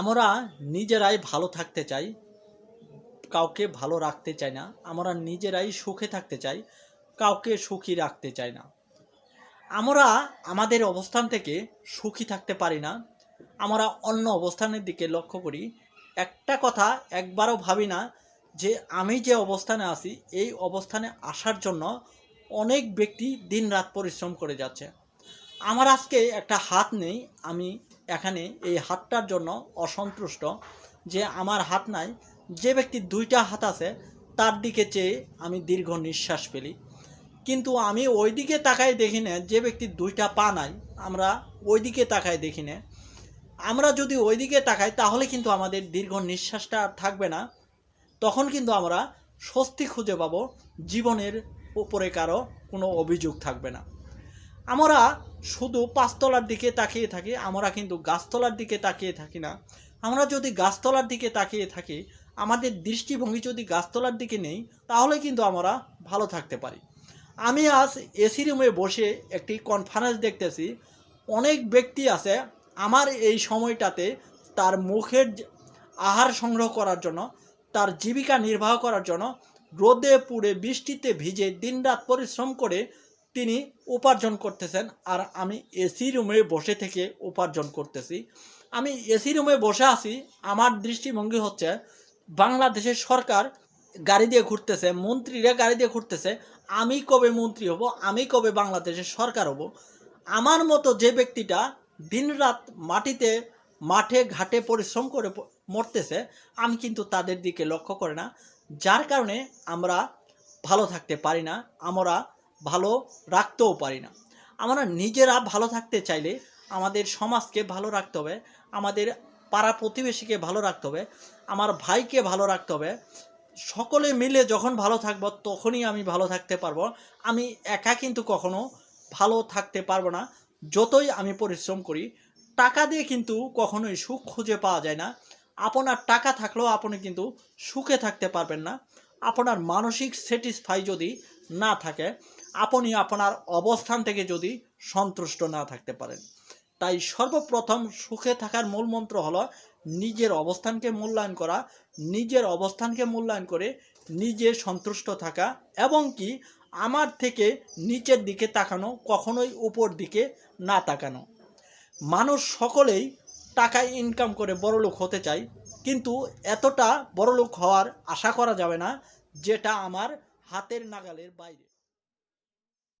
আমরা নিজেরাই ভালো থাকতে চাই, কাউকে ভালো রাখতে চাই না। আমরা নিজেরাই সুখে থাকতে চাই, কাউকে সুখী রাখতে চাই না। আমরা আমাদের অবস্থান থেকে সুখী থাকতে পারি না। আমরা অন্য অবস্থানের দিকে লক্ষ্য করি। একটা কথা একবারও ভাবি না যে আমি যে অবস্থানে আছি, এই অবস্থানে আসার জন্য অনেক ব্যক্তি দিনরাত পরিশ্রম করে যাচ্ছে। আমার আজকে একটা হাত নেই, আমি এখানে এই হাতটার জন্য অসন্তুষ্ট যে আমার হাত নাই, যে ব্যক্তির দুইটা হাত আছে, তার দিকে চেয়ে আমি দীর্ঘ নিঃশ্বাস ফেলি। কিন্তু আমি ওই দিকে তাকায় দেখি না, যে ব্যক্তির দুইটা পা নাই, আমরা ওই দিকে তাকায় দেখি না। আমরা যদি ওই দিকে তাকাই, তাহলে কিন্তু আমাদের দীর্ঘ নিঃশ্বাসটা আর থাকবে না। তখন কিন্তু আমরা স্বস্তি খুঁজে পাবো, জীবনের উপরে কারও কোনো অভিযোগ থাকবে না। আমরা শুধু পাঁচতলার দিকে তাকিয়ে থাকি, আমরা কিন্তু গাছতলার দিকে তাকিয়ে থাকি না। আমরা যদি গাছতলার দিকে তাকিয়ে থাকি, আমাদের দৃষ্টিভঙ্গি যদি গাছতলার দিকে নেই, তাহলে কিন্তু আমরা ভালো থাকতে পারি। আমি আজ এসি রুমে বসে একটি কনফারেন্স দেখতেছি। অনেক ব্যক্তি আছে আমার এই সময়টাতে তার মুখের আহার সংগ্রহ করার জন্য, তার জীবিকা নির্বাহ করার জন্য, রোদে পুড়ে বৃষ্টিতে ভিজে দিনরাত পরিশ্রম করে তিনি উপার্জন করতেছেন আর আমি এসি রুমে বসে থেকে উপার্জন করতেছি। আমি এসি রুমে বসে আছি, আমার দৃষ্টিভঙ্গি হচ্ছে বাংলাদেশের সরকার গাড়ি দিয়ে ঘুরতেছে, মন্ত্রীরা গাড়ি দিয়ে ঘুরতেছে, আমি কবে মন্ত্রী হব, আমি কবে বাংলাদেশের সরকার হব। আমার মতো যে ব্যক্তিটা দিনরাত মাটিতে মাঠে ঘাটে পরিশ্রম করে মরতেছে, আমি কিন্তু তাদের দিকে লক্ষ্য করে না। যার কারণে আমরা ভালো থাকতে পারি না, আমরা ভালো রাখতেও পারি না। আমরা নিজেরা ভালো থাকতে চাইলে আমাদের সমাজকে ভালো রাখতে হবে, আমাদের পাড়া প্রতিবেশীকে ভালো রাখতে হবে, আমার ভাইকে ভালো রাখতে হবে। সকলে মিলে যখন ভালো থাকব তখনই আমি ভালো থাকতে পারব। আমি একা কিন্তু কখনো ভালো থাকতে পারব না। যতই আমি পরিশ্রম করি, টাকা দিয়ে কিন্তু কখনোই সুখ খুঁজে পাওয়া যায় না। আপনার টাকা থাকলেও আপনি কিন্তু সুখে থাকতে পারবেন না। আপনার মানসিক স্যাটিসফাই যদি না থাকে আপনি আপনার অবস্থান থেকে যদি সন্তুষ্ট না থাকতে পারেন। তাই সর্বপ্রথম সুখে থাকার মূল মন্ত্র হলো নিজের অবস্থানকে মূল্যায়ন করা, নিজের অবস্থানকে মূল্যায়ন করে নিজে সন্তুষ্ট থাকা এবং কি আমার থেকে নিচের দিকে তাকানো, কখনোই উপর দিকে না তাকানো। মানুষ সকলেই টাকা ইনকাম করে বড়লোক হতে চায়, কিন্তু এতটা বড়লোক হওয়ার আশা করা যাবে না যেটা আমার হাতের নাগালের বাইরে।